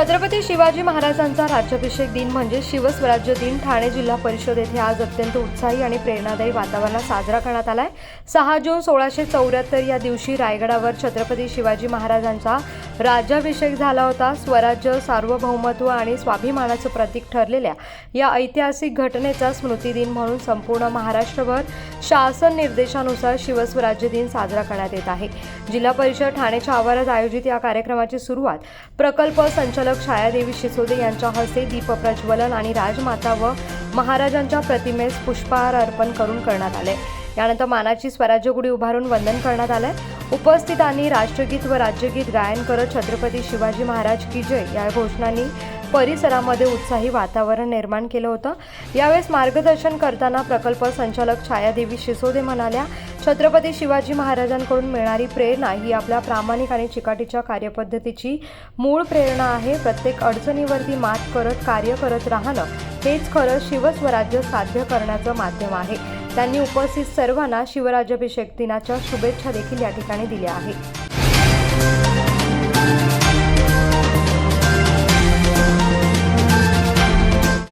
छत्रपती शिवाजी महाराजांचा राज्याभिषेक दिन म्हणजे शिवस्वराज्य दिन. ठाणे जिल्हा परिषद येथे आज अत्यंत उत्साही आणि प्रेरणादायी वातावरणात साजरा करण्यात आलाय. सहा जून सोळाशे चौऱ्याहत्तर या दिवशी रायगडावर छत्रपती शिवाजी महाराजांचा राज्याभिषेक झाला होता. स्वराज्य सार्वभौमत्व आणि स्वाभिमानाचं प्रतीक ठरलेल्या या ऐतिहासिक घटनेचा स्मृती दिन म्हणून संपूर्ण महाराष्ट्रभर शासन निर्देशानुसार शिवस्वराज्य दिन साजरा करण्यात येत आहे. जिल्हा परिषद ठाण्याच्या आवारात आयोजित या कार्यक्रमाची सुरुवात प्रकल्प संचालक छायादेवी शिसोदे यांच्या हस्ते दीप प्रज्वलन आणि राजमाता व महाराजांच्या प्रतिमेस पुष्पहार अर्पण करून करण्यात आले. यानंतर मानाची स्वराज्य गुढी उभारून वंदन करण्यात आलंय. उपस्थितांनी राष्ट्रगीत व राज्यगीत गायन करत छत्रपती शिवाजी महाराज की जय या घोषणांनी परिसरामध्ये उत्साही वातावरण निर्माण केलं होतं. यावेळेस मार्गदर्शन करताना प्रकल्प संचालक छायादेवी शिसोदे म्हणाल्या छत्रपती शिवाजी महाराजांकडून मिळणारी प्रेरणा ही आपल्या प्रामाणिक आणि चिकाटीच्या कार्यपद्धतीची मूळ प्रेरणा आहे. प्रत्येक अडचणीवरती मात करत कार्य करत राहणं हेच खरं शिवस्वराज्य साध्य करण्याचं माध्यम आहे. त्यांनी उपस्थित सर्वांना शिवराज्याभिषेक दिनाच्या शुभेच्छा देखील या ठिकाणी दिल्या आहेत.